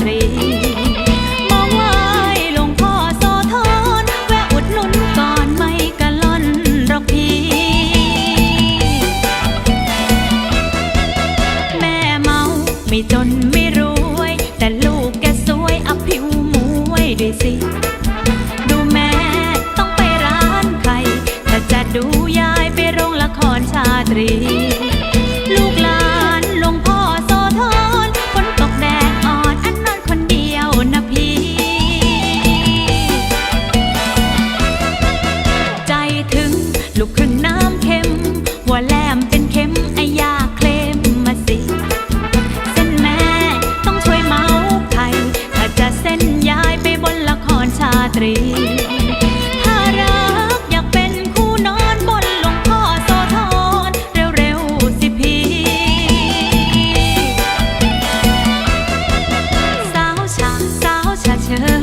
ตรีมวายลงพ่อโสธรแวะอุดนุนก่อนไม่กะลอนรอกพี่ แม่เมาไม่จนไม่รวย แต่ลูกแกสวยอภิวมวยด้วยสิ ดูแม่ต้องไปร้านใคร ถ้าจะดูยายไปโรงละครชาตรี รีถ้ารักอยากเป็นคู่นอนบนหลวงพ่อโสธรเร็วๆสิพี่สาวชาสาวชาเชอ